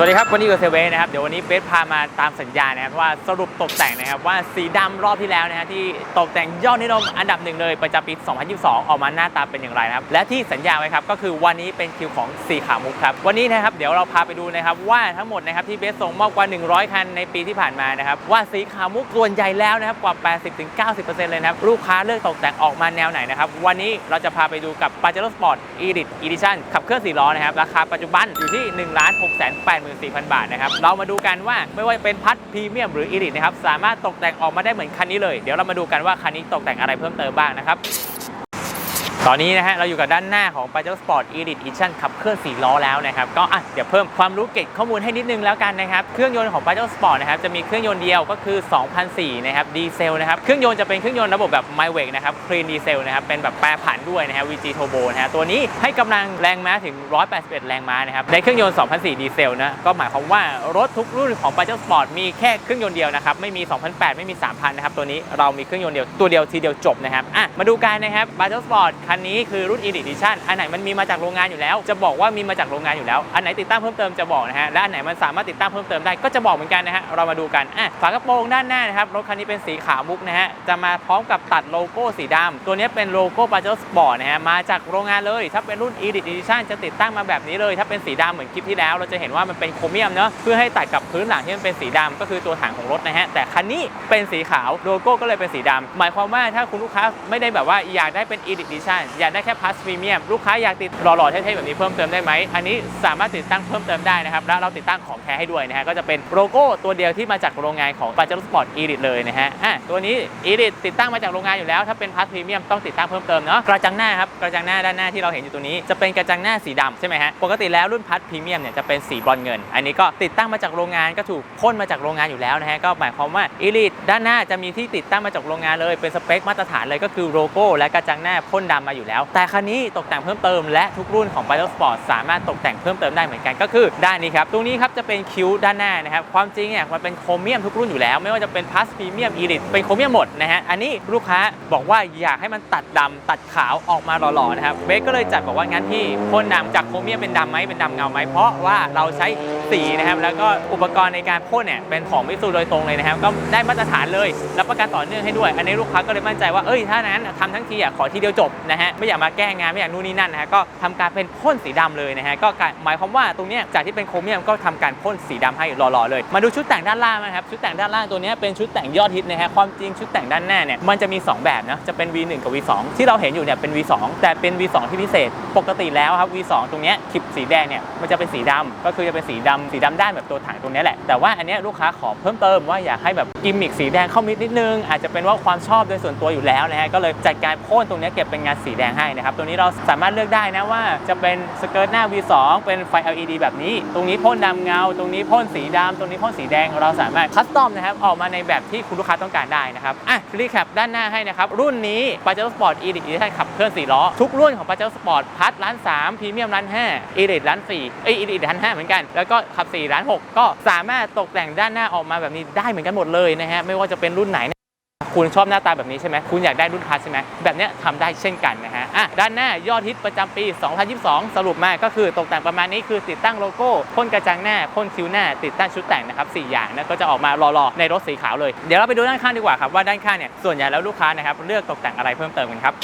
สวัสดีครับ วันนี้กับเซเว่นะครับ เดี๋ยววันนี้เบสพามาตามสัญญานะครับว่าสรุปตกแต่งนะครับว่าสีดำรอบที่แล้วนะฮะที่ตกแต่งยอดนิยมอันดับหนึ่งเลยประจำปี 2022 ออกมาหน้าตาเป็นอย่างไรนะครับ และที่สัญญาไว้ครับก็คือวันนี้เป็นคิวของสีขาวมุกครับ วันนี้นะครับเดี๋ยวเราพาไปดูนะครับว่าทั้งหมดนะครับที่เบสส่งมอบกว่า 100 คันในปีที่ผ่านมานะครับว่าสีขาวมุกส่วนใหญ่แล้วนะครับกว่า 80-90%เลยนะครับลูกค้าเลือกตกแต่งออกมาแนวไหนนะครับวันนี้เราจะพาไปดูกับ Pajero Sport Elite Edition ขับเคลื่อน4ล้อนะครับราคาปัจจุบันอยู่ที่1 6 8 4 0 0 4,000 บาทนะครับ เรามาดูกันว่าไม่ว่าจะเป็นพัดพรีเมียมหรืออีลิทนะครับ สามารถตกแต่งออกมาได้เหมือนคันนี้เลย เดี๋ยวเรามาดูกันว่าคันนี้ตกแต่งอะไรเพิ่มเติมบ้างนะครับ ตอนนี้นะฮะเราอยู่กับด้านหน้าของ p a j o Sport Elite Edition ขับเคลื่อน4ล้อแล้วนะครับ ก็อะเดี๋ยวเพิ่มความรู้เก็บข้อมูลให้นิดนึงแล้วกันนะครับ เครื่องยนต์ของ p a j o Sport นะครับจะมีเครื่องยนต์เดียวก็คือ 2004นะครับดีเซลนะครับ เครื่องยนต์จะเป็นเครื่องยนต์ระบบแบบ m y w a k นะครับ Clean Diesel นะครับ เป็นแบบแปรผันด้วยนะฮะ VG Turbo นะฮะตัวนี้ให้กำลังแรงม้าถึง 181 แรงม้านะครับในเครื่องยนต์ 2004 ดีเซลนะก็หมายความว่ารถทุกรุ่นของ p a j o Sport มีแค่เครื่องยนต์เดียวนะครับไม่มี 2008 ไม่มี 3000 นะครับตัวนี้เรามีเครื่องยนต์เดียวตัวเดียวทีเดียวจบนะครับอะมาดูกันนะครับ p a j o Sport คันนี้คือรุ่น Elite Edition อันไหนมันมีมาจากโรงงานอยู่แล้ว จะบอกว่ามีมาจากโรงงานอยู่แล้ว อันไหนติดตั้งเพิ่มเติมจะบอกนะฮะ และอันไหนมันสามารถติดตั้งเพิ่มเติมได้ก็จะบอกเหมือนกันนะฮะ เรามาดูกันอะฝากระโปรงด้านหน้านะครับ รถคันนี้เป็นสีขาวมุกนะฮะ จะมาพร้อมกับตัดโลโก้สีดำตัวนี้เป็นโลโก้ Pajero Sport นะฮะ มาจากโรงงานเลย ถ้าเป็นรุ่น Elite Edition จะติดตั้งมาแบบนี้เลย ถ้าเป็นสีดำเหมือนคลิปที่แล้ว เราจะเห็นว่ามันเป็นโครเมียมเนาะ เพื่อให้ตัดกับพื้นหลังที่มันเป็นสีดำก็คือตัวถังของรถนะฮะ แต่คันนี้เป็นสีขาว โลโก้ก็เลยเป็นสีดำหมายความว่าถ้าคุณลูกค้าไม่ได้แบบว่าอยากได้เป็น Elite Edition อยากได้แค่ Plus Premium ลูกค้าอยากติดหล่อๆเท่ๆแบบนี้เพิ่มเติมได้ไหมอันนี้สามารถติดตั้งเพิ่มเติมได้นะครับแล้วเราติดตั้งของแท้ให้ด้วยนะฮะก็จะเป็นโลโก้ตัวเดียวที่มาจากโรงงานของ Pajero Sport Elite เลยนะฮะอะตัวนี้ Elite ติดตั้งมาจากโรงงานอยู่แล้วถ้าเป็น Plus Premium ต้องติดตั้งเพิ่มเติมเนาะกระจังหน้าครับกระจังหน้าด้านหน้าที่เราเห็นอยู่ตัวนี้จะเป็นกระจังหน้าสีดำใช่ไหมฮะปกติแล้วรุ่น Plus Premium เนี่ยจะเป็นสีบรอนเงิน อันนี้ก็ติดตั้งมาจากโรงงานก็ถูกพ่นมาจากโรงงานอยู่แล้วนะฮะก็หมายความว่า Elite ด้านหน้าจะมีที่ติดตั้งมาจากโรงงานเลยเป็นสเปคมาตรฐานเลยก็คือโลโก้และกระจังหน้าพ่นดำมาอยู่แล้ว แต่คันนี้ตกแต่งเพิ่มเติมและทุกรุ่นของ Pajero Sport สามารถตกแต่งเพิ่มเติมได้เหมือนกันก็คือด้านนี้ครับตรงนี้ครับจะเป็นคิ้วด้านหน้านะครับความจริงเนี่ยมันเป็นโครเมียมทุกรุ่นอยู่แล้ว ไม่ว่าจะเป็น Plus Premium Elite เป็นโครเมียมหมดนะฮะอันนี้ลูกค้าบอกว่าอยากให้มันตัดดำตัดขาวออกมาหล่อๆนะครับเบสก็เลยจัดบอกว่างั้นพี่พ่นดำจากโครเมียมเป็นดำไหมเป็นดำเงาไหมเพราะว่าเราใช้สีนะครับแล้วก็อุปกรณ์ในการพ่นเนี่ยเป็นของมิสูโดยตรงเลยนะครับก็ได้มาตรฐานเลยรับประกันต่อเนื่องให้ด้วย อันนี้ลูกค้าก็เลยมั่นใจว่าเอ้ยถ้านั้นทำทั้งทีอะขอทีเดียวจบนะฮะไม่อยากมาแก้งานไม่อยากนู่นนี่นั่นนะฮะก็ทำการเป็นพ่นสีดำเลยนะฮะก็หมายความว่าตรงนี้จากที่เป็นโครเมียมก็ทำการพ่นสีดำให้หล่อๆเลย มาดูชุดแต่งด้านล่างนะครับชุดแต่งด้านล่างตัวนี้เป็นชุดแต่งยอดฮิตนะฮะความจริงชุดแต่งด้านหน้าเนี่ยมันจะมี 2 แบบนะจะเป็น V1 กับ V2 ที่เราเห็นอยู่เนี่ยเป็น V2 แต่เป็น V2 ที่พิเศษ ปกติแล้วครับ V2 ตรงนี้คลิปสีแดงเนี่ยมันจะเป็นสีดำก็คือจะเป็นสีดำสีดำด้านแบบตัวถังตรงนี้แหละแต่ว่าอันนี้ลูกค้าขอเพิ่มเติมว่าอยากให้แบบกิมมิคสีแดงเข้ามิดนิดนึงอาจจะเป็นว่าความชอบโดยส่วนตัวอยู่แล้วนะฮะก็เลยจัดการพ่นตรงนี้เก็บเป็นงานสีีแดงให้นะครับตรงนี้เราสามารถเลือกได้นะว่าจะเป็นสเกิร์ตหน้า V2 เป็นไฟ LED แบบนี้ ตรงนี้พ่นดำเงา ตรงนี้พ่นสีดำตรงนี้พ่นสีแดงเราสามารถคัสตอมนะครับออกมาในแบบที่คุณลูกค้าต้องการได้นะครับอะรีแคปด้านหน้าให้นะครับรุ่นนี้ Pajero Sport Elite ขับเคลื่อน4ล้อทุกรุ่นของ Pajero Sport พัดล้าน3พรีเมียมล้าน5 Elite ล้าน4เอ้ย Elite ล้าน5เหมือนกันแล้วก็ขับ4ล้าน6ก็สามารถตกแต่งด้านหน้าออกมาแบบนี้ได้เหมือนกันหมดเลยนะฮะไม่ว่าจะเป็นรุ่นไหน คุณชอบหน้าตาแบบนี้ใช่ไหมคุณอยากได้รุ่นพาสใช่ไหมแบบนี้ยทำได้เช่นกันนะฮะอะด้านหน้ายอดฮิตประจำปี 2022 สรุปมาก็คือตกแต่งประมาณนี้คือติดตั้งโลโก้พ่นกระจังหน้าพ่นคิ้วหน้า ติดตั้งชุดแต่งนะครับสอย่างนะก็จะออกมาหล่อๆในรถสีขาวเลย เดี๋ยวเราไปดูด้านข้างดีกว่าครับว่าด้านข้างเนี่ยส่วนใหญ่แล้วลูกค้านะครับเลือกตกแต่งอะไรเพิ่มเติมกันครับ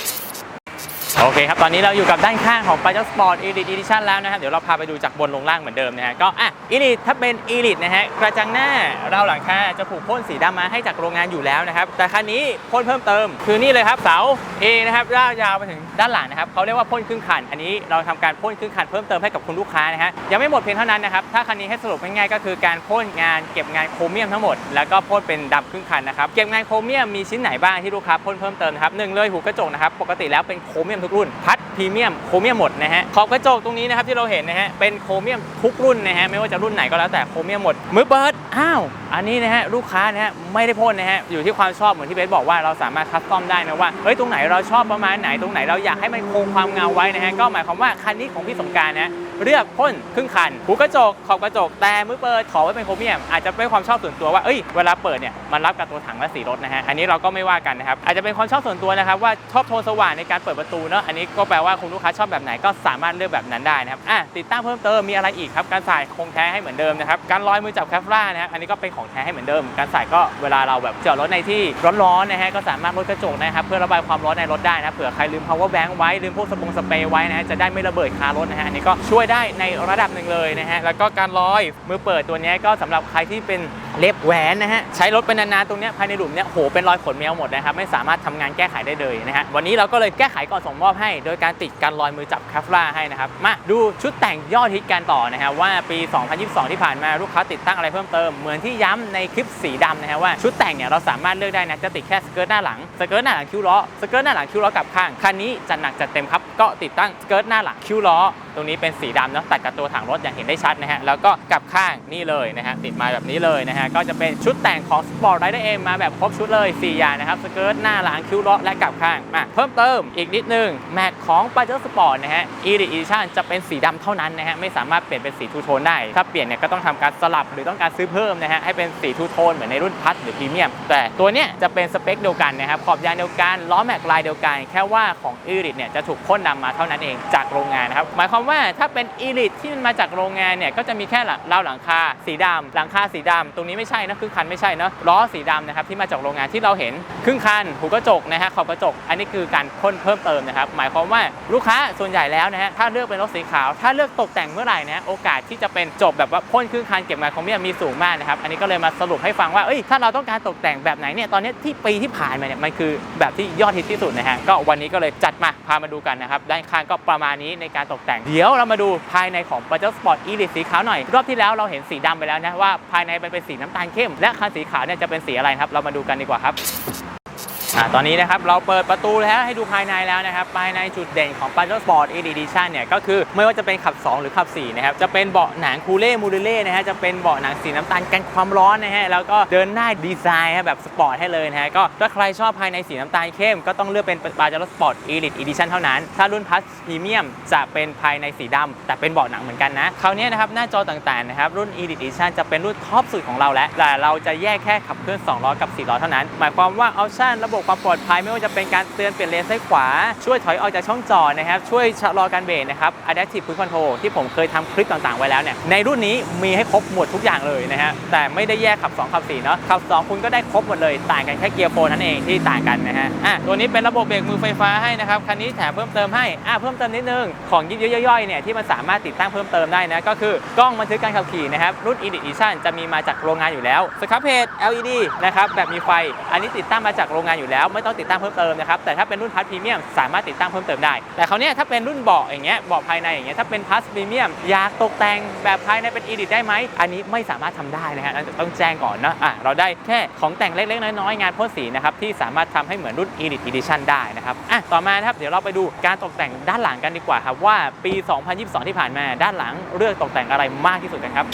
โอเคครับ ตอนนี้เราอยู่กับด้านข้างของ Pajero Sport Elite Edition แล้วนะครับ เดี๋ยวเราพาไปดูจากบนลงล่างเหมือนเดิมนะฮะ ก็อะ Elite ถ้าเป็น Elite นะฮะ กระจังหน้าเราหลังคาจะผูกพ่นสีดำมาให้จากโรงงานอยู่แล้วนะครับ แต่คันนี้พ่นเพิ่มเติม คือนี่เลยครับเสา A นะครับลากยาวไปถึงด้านหลังนะครับเขาเรียกว่าพ่นครึ่งคัน อันนี้เราทำการพ่นครึ่งคันเพิ่มเติมให้กับคุณลูกค้านะฮะ ยังไม่หมดเพียงเท่านั้นนะครับ ถ้าคันนี้ให้สรุปง่ายๆก็คือการพ่นงานเก็บงานโครเมียมทั้งหมด แล้วก็พ่นเป็นดำครึ่งคันนะครับ เก็บงานโครเมียมมีชิ้นไหนบ้างที่ลูกค้าพ่นเพิ่มเติมนะครับหนึ่งเลยหูกระจกนะครับ ปกติแล้วเป็นโครเมียมทุกรุ่น พัดพรีเมียมโครเมียมหมดนะฮะขอบกระจกตรงนี้นะครับที่เราเห็นนะฮะเป็นโครเมียมทุกรุ่นนะฮะไม่ว่าจะรุ่นไหนก็แล้วแต่โครเมียมหมดมือเปิดอ้าวอันนี้นะฮะลูกค้านะฮะไม่ได้พ่นนะฮะอยู่ที่ความชอบเหมือนที่เบสบอกว่าเราสามารถคัสตอมได้นะว่าเฮ้ยตรงไหนเราชอบประมาณไหนตรงไหนเราอยากให้มันคงความเงาไว้นะฮะก็หมายความว่าคันนี้ของพี่สงการนะ เลือกพ่นครึ่งคันหูกระจกขอบกระจกแต่มือเปิดขอไว้เป็นโครเมียม อาจจะเป็นความชอบส่วนตัวว่าเอ้ยเวลาเปิดเนี่ยมันรับกับตัวถังและสีรถนะฮะอันนี้เราก็ไม่ว่ากันนะครับอาจจะเป็นความชอบส่วนตัวนะครับว่าชอบโทนสว่างในการเปิดประตูเนอะอันนี้ก็แปลว่าคุณลูกค้าชอบแบบไหนก็สามารถเลือกแบบนั้นได้นะครับอะติดตั้งเพิ่มเติมมีอะไรอีกครับการใส่คงแท้ให้เหมือนเดิมนะครับการลอยมือจับแคฟล่านะครับอันนี้ก็เป็นของแท้ให้เหมือนเดิม การใส่ก็เวลาเราแบบจอดรถในที่ร้อนๆนะฮะก็สามารถลดกระจกนะครับเพื่อระบายความร้อนในรถได้นะเผื่อใครลืม power bank ไว้ลืมพวกสปงสเปรย์ไว้นะจะได้ไม่ระเบิดคารถนะฮะอันนี้ก็ช่วยได้ในระดับหนึ่งเลยนะฮะ แล้วก็การลอยมือเปิดตัวนี้ก็สำหรับใครที่เป็นเล็บแหวนนะฮะ ใช้รถเป็นนานๆตรงนี้ภายในหลุมเนี้ยโหเป็นรอยขนแมวหมดนะครับ ไม่สามารถทำงานแก้ไขได้เลยนะฮะ วันนี้เราก็เลยแก้ไขก่อนส่งมอบให้ โดยการติดการลอยมือจับแคฟล่าให้นะครับ มาดูชุดแต่งยอดฮิตกันต่อนะฮะว่าปี 2022 ที่ผ่านมาลูกค้าติดตั้งอะไรเพิ่มเติมเหมือนที่ย้ำในคลิปสีดำนะฮะว่าชุดแต่งเนี่ยเราสามารถเลือกได้นะจะติดแค่สเกิร์ตหน้าหลังสเกิร์ตหน้าหลังคิ้วล้อสเกิร์ตหน้าหลังคิ้วล้อกลับข้างคันนี้จัดหนักจัดเต็มครับก็ติดตั้งสเกิร์ตหน้าหลังคิ้วล้อ ตรงนี้เป็นสีดำเนาะตัดกับตัวถังรถอย่างเห็นได้ชัดนะฮะแล้วก็กลับข้างนี่เลยนะฮะติดมาแบบนี้เลยนะฮะก็จะเป็นชุดแต่งของ Sport Rider M มาแบบครบชุดเลย 4 อย่างนะครับสเกิร์ตหน้าหลังคิ้วล้อและกลับข้างมาเพิ่มเติมอีกนิดนึงแม็กของ p a j e r Sport นะฮะ Elite Edition จะเป็นสีดำเท่านั้นนะฮะไม่สามารถเปลี่ยนเป็นสีทูโทนได้ ถ้าเปลี่ยนเนี่ยก็ต้องทำการสลับหรือต้องการซื้อเพิ่มนะฮะให้เป็นสีทูโทนเหมือนในรุ่นพัทหรือพรีเมียมแต่ตัวเนี้ยจะเป็นสเปคเดียวกันนะครับขอบยางเดียวกันล้อแม็กลายเดียวกัน แค่ว่าของ Elite เนี่ยจะถูกพ่นดำมาเท่านั้นเองจากโรงงานนะครับหมายความว่าถ้าเป็น Elite ที่มันมาจากโรงงานเนี่ยก็จะมีแค่ลังราวหลังคาสีดำหลังคาสีดำตรงนี้ไม่ใช่นะครึ่งคันไม่ใช่นะล้อสีดำนะครับที่มาจากโรงงานที่เราเห็นครึ่งคันหูกระจกนะฮะขอบกระจก อันนี้คือการพ่นเพิ่มเติมนะครับหมายความว่าลูกค้าส่วนใหญ่แล้วนะฮะถ้าเลือกเป็นรถสีขาว ถ้าเลือกตกแต่งเมื่อไหร่นะโอกาสที่จะเป็นจบแบบว่าพ่นครึ่งคันเก็บงานคอมเมียมีสูงมากนะครับอันนี้ก็เลยมาสรุปให้ฟังว่าเอ้ยถ้าเราต้องการตกแต่งแบบไหนเนี่ยตอนนี้ที่ปีที่ผ่านมาเนี่ยมันคือแบบที่ยอดฮิตที่สุดนะฮะก็วันนี้ก็เลยจัดมาพามาดูกันนะครับด้านข้างก็ประมาณนี้ในการตกแต่งเดี๋ยวเรามาดูภายในของ b a j a Sport Elite สีขาวหน่อย รอบที่แล้วเราเห็นสีดำไปแล้วนะว่าภายในมันเป็นสีน้ำตาลเข้ม และคันสีขาวเนี่ยจะเป็นสีอะไรครับ เรามาดูกันดีกว่าครับ ตอนนี้นะครับเราเปิดประตูแล้วให้ดูภายในแล้วนะครับภายในจุดเด่นของ p a j e r Sport Elite Edition เนี่ยก็คือไม่ว่าจะเป็นขับ 2 หรือขับ4นะครับจะเป็นเบาะหนังคูเล่มูลเล่นะฮะจะเป็นเบาะหนังสีน้ำตาลกันความร้อนนะฮะแล้วก็เดินหน้าดีไซน์ฮะแบบสปอร์ตให้เลยนะฮะก็ถ้าใครชอบภายในสีน้ำตาลเข้ม ก็ต้องเลือกเป็น p a j e r Sport Elite Edition เท่านั้น ถ้ารุ่น Plus Premium จะเป็นภายในสีดำแต่เป็นเบาะหนังเหมือนกันนะคราวนี้นะครับหน้าจอต่างๆนะครับรุ่น Elite Edition จะเป็นรุ่นท็อปสุดของเราแล้วแต่เราจะแยกแค่ขับเคลื่อน2ล้อกับ4ล้อเท่านั้น หมายความว่าออปชั่นระบบความปลอดภัยไม่ว่าจะเป็นการเตือนเปลี่ยนเลนซ้ายขวา ช่วยถอยออกจากช่องจอดนะครับ ช่วยชะลอการเบรกนะครับ Adaptive Cruise Control ที่ผมเคยทำคลิปต่างๆ ไว้แล้วเนี่ย ในรุ่นนี้มีให้ครบหมดทุกอย่างเลยนะฮะ แต่ไม่ได้แยกขับ 2 ขับ 4 เนาะ ขับ 2 คุณก็ได้ครบหมดเลย ต่างกันแค่เกียร์โฟนั่นเองที่ต่างกันนะฮะ อะ ตัวนี้เป็นระบบเบรกมือไฟฟ้าให้นะครับ คันนี้แถมเพิ่มเติมให้ อะ เพิ่มเติมนิดนึง ของยิบย่อยๆ เนี่ยที่มันสามารถติดตั้งเพิ่มเติมได้นะ ก็คือกล้องบันทึกการขับขี่นะครับ รุ่น Elite Edition จะมีมาจากโรงงานอยู่แล้วสครับเพจ LED นะครับแบบมีไฟ อันนี้ติดตั้งมาจากโรงงานอยู่แล้วไม่ต้องติดตั้งเพิ่มเติมนะครับแต่ถ้าเป็นรุ่นพัทพรีเมียมสามารถติดตั้งเพิ่มเติมได้ แต่คราเนี้ยถ้าเป็นรุ่นเบาะอย่างเงี้ยเบาะภายในอย่างเงี้ยถ้าเป็นพัทพรีเมียมอยากตกแต่งแบบภายในเป็น Elite ได้ไหมอันนี้ไม่สามารถทำได้นะฮะต้องแจ้งก่อนนะอะเราได้แค่ของแต่งเล็กๆน้อยๆงานพ่นสีนะครับที่สามารถทำให้เหมือนรุ่น Elite Edition ได้นะครับอะต่อมานะครับเดี๋ยวเราไปดูการตกแต่งด้านหลังกันดีกว่าครับว่าปี 2022 ที่ผ่านมาด้านหลังเลือกตกแต่งอะไรมากที่สุดกันครับ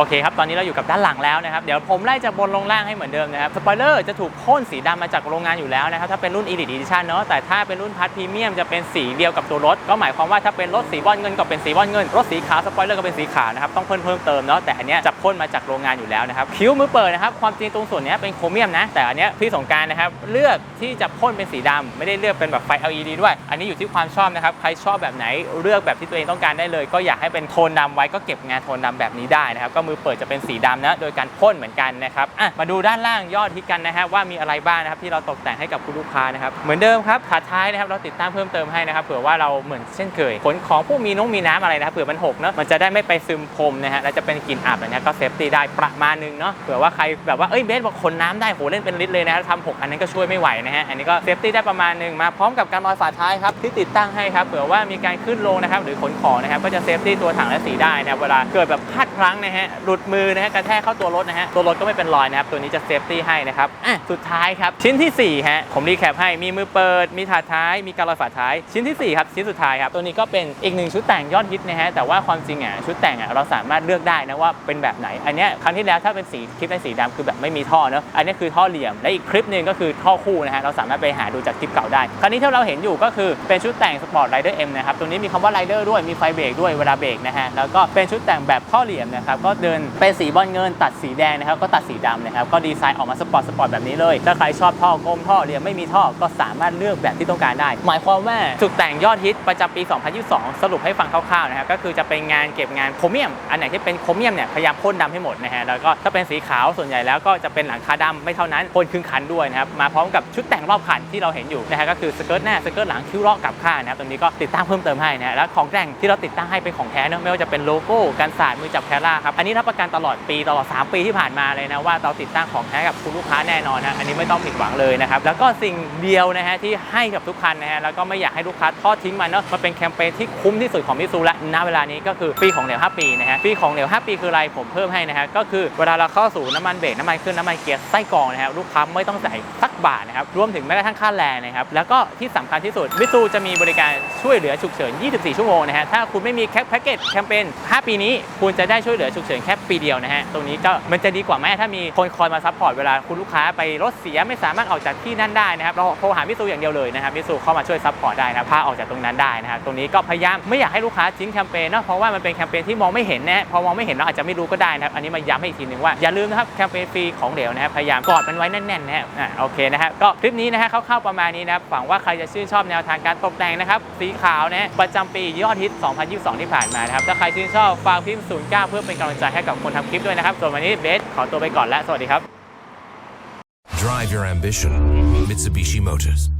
โอเคครับ ตอนนี้เราอยู่กับด้านหลังแล้วนะครับ เดี๋ยวผมไล่จากบนลงล่างให้เหมือนเดิมนะครับ สปอยเลอร์จะถูกพ่นสีดำมาจากโรงงานอยู่แล้วนะครับ ถ้าเป็นรุ่น Elite Edition เนาะ แต่ถ้าเป็นรุ่นพัทพรีเมียมจะเป็นสีเดียวกับตัวรถ ก็หมายความว่าถ้าเป็นรถสีบอลเงินก็เป็นสีบอลเงิน รถสีขาวสปอยเลอร์ก็เป็นสีขาวนะครับ ต้องเพิ่มเพิ่มเติมเนาะ แต่อันเนี้ยจะพ่นมาจากโรงงานอยู่แล้วนะครับ คิ้วมือเปิดนะครับ ความจริงตรงส่วนเนี้ยเป็นโครเมียมนะ แต่อันเนี้ยพี่สงการนะครับเลือกที่จะพ่นเป็นสีดำไม่ได้เลือกเป็นแบบไฟ LED ด้วย อันนี้อยู่ที่ความชอบนะครับ ใครชอบแบบไหนเลือกแบบที่ตัวเองต้องการได้เลย ก็อยากให้เป็นโทนดำไว้ก็เก็บงานโทนดำแบบนี้ได้นะครับก็มือเปิดจะเป็นสีดำนะ โดยการพ่นเหมือนกันนะครับอะมาดูด้านล่างยอดฮิตกันนะฮะว่ามีอะไรบ้างนะครับที่เราตกแต่งให้กับคุณลูกค้านะครับเหมือนเดิมครับขาท้ายนะครับเราติดตั้งเพิ่มเติมให้นะครับเผื่อว่าเราเหมือนเช่นเคยขนของพวกมีน้องมีน้ำอะไรนะเผื่อมันหกเนาะมันจะได้ไม่ไปซึมพรมนะฮะแล้วจะเป็นกลิ่นอับนะฮะก็เซฟตี้ได้ประมาณนึงเนาะเผื่อว่าใครแบบว่าเอ้ยเบสบอกขนน้ำได้โหเล่นเป็นลิตรเลยนะครับทำหกอันนั้นก็ช่วยไม่ไหวนะฮะอันนี้ก็เซฟตี้ได้ประมาณนึงมาพร้อมกับการลอยฝาท้ายครับที่ติดตั้งให้ครับเผื่อว่ามีการขึ้นลงนะครับหรือขนของนะครับก็จะเซฟตี้ตัวถังและสีได้นะเวลาเกิดแบบพลาดพลั้งนะฮะหลุดมือนะฮะกระแทกเข้าตัวรถนะฮะตัวรถก็ไม่เป็นรอยนะครับตัวนี้จะเซฟตี้ให้นะครับอะสุดท้ายครับชิ้นที่สี่ฮะผมรีแคปให้มีมือเปิด มีถาดท้าย มีการลอยฝาท้ายชิ้นที่สี่ครับชิ้นสุดท้ายครับตัวนี้ก็เป็นอีกหนึ่งชุดแต่งยอดฮิตนะฮะแต่ว่าความจริงอะชุดแต่งอะเราสามารถเลือกได้นะว่าเป็นแบบไหน อันเนี้ยครั้งที่แล้วถ้าเป็นสีคลิปในสีดำคือแบบไม่มีท่อเนอะอันนี้คือท่อเหลี่ยมและอีกคลิปหนึ่งก็คือท่อคู่นะฮะเราสามารถไปหาดูจากคลิปเก่าได้คราวนี้ที่เราเห็นอยู่ก็คือเป็นชุดแต่งสปอร์ตไรเดอร์เอ็มนะครับตัวนี้มีคำว่าไรเดอร์ด้วยมีไฟเบรกด้วยเวลาเบรกนะฮะแล้วก็เป็นชุดแต่งแบบท่อเหลี่ยมนะครับก็เดินเป็นสีบอลเงิน ตัดสีแดงนะครับก็ตัดสีดำนะครับก็ดีไซน์ออกมาสปอร์ตสปอร์ตแบบนี้เลย ถ้าใครชอบท่อกลมท่อเหลี่ยมไม่มีท่อก็สามารถเลือกแบบที่ต้องการได้ หมายความว่าจุดแต่งยอดฮิตประจำปี 2022 สรุปให้ฟังคร่าวๆนะครับก็คือจะเป็นงานเก็บงานโครเมียม อันไหนที่เป็นโครเมียมเนี่ยพยายามพ่นดำให้หมดนะฮะแล้วก็ถ้าเป็นสีขาวส่วนใหญ่แล้วก็จะเป็นหลังคาดำไม่เท่านั้นพ่นครึ่งคันด้วยนะครับมาพร้อมกับชุดแต่งรอบคันที่เราเห็นอยู่นะฮะก็คือสเกิร์ตหน้าสเกิร์ตหลังคิ้วเลาะกับข้างนะครับตรงนี้ก็ติดตั้งเพิ่มเติมให้นะฮะแล้วของแต่งที่เราติดตั้งให้เป็นของแท้เนอะไม่ว่าจะเป็นโลโก้กันสาดมือจับแคร่าครับอันนี้รับประกันตลอดปีตลอด 3 ปีที่ผ่านมาเลยนะว่าเราติดตั้งของแท้กับคุณลูกค้าแน่นอนนะอันนี้ไม่ต้องผิดหวังเลยนะครับแล้วก็สิ่งเดียวนะฮะที่ให้กับทุกคันนะฮะแล้วก็ไม่อยากให้ลูกค้าทอดทิ้งมันเนอะมันเป็นแคมเปญที่คุ้มที่สุดของมิซูและณเวลานี้ก็คือฟรีของเหลว5ปีนะฮะฟรีของเหลว5ปีคืออะไรผมเพิ่มให้นะฮะก็คือเวลาเราเข้าสู่น้ำมันเบรกน้ำมันเครื่องน้ำมันเกียร์ไส้กรองนะฮะลูกค้าไม่ต้องจ่ายสักบาทนะครับรวมถึงแม้กระทั่งค่าแรงนะครับแล้วก็ที่สำคัญที่สุดมิซูจะมีบริการช่วยเหลือฉุกเฉิน 24 ชั่วโมงนะฮะถ้าคุณไม่มีแพ็กเกจแคมเปญ5ปีนี้คุณจะได้ช่วยเหลือฉุกเฉินแค่ปีเดียวนะฮะ ตรงนี้ก็มันจะดีกว่าไหมถ้ามีคนคอยมาซัพพอร์ตเวลาคุณลูกค้าไปรถเสียไม่สามารถออกจากที่นั่นได้นะครับ เราโทรหามิซูอย่างเดียวเลยนะครับมิซูเข้ามาช่วยซัพพอร์ตได้นะพาออกจากตรงนั้นได้นะครับ ตรงนี้ก็พยายามไม่อยากให้ลูกค้าทิ้งแคมเปญเนาะ เพราะว่ามันเป็นแคมเปญที่มองไม่เห็นนะพอมองไม่เห็นเราอาจจะไม่รู้ก็ได้นะครับ อันนี้มาย้ำให้อีกทีหนึ่งว่าอย่าลืมนะครับแคมเปญฟรีของเหลวนะครับพยายามกอดมันไว้แน่นๆนะฮะอ่าโอเคนะฮะก็คลิปนี้นะฮะคร่าวๆประมาณนี้นะครับหวังว่าใครจะชื่นชอบแนวทางการตกแต่งนะครับสีขาวนะฮะประจำปียอดฮิต 2022 ที่ผ่านมานะครับถ้าใครชื่นชอบฝากพิมพ์09 เพื่อเป็นกำลังใจให้กับคนทำคลิปด้วยนะครับ ส่วนวันนี้เบสขอตัวไปก่อนและสวัสดีครับ Drive your ambition. Mitsubishi Motors.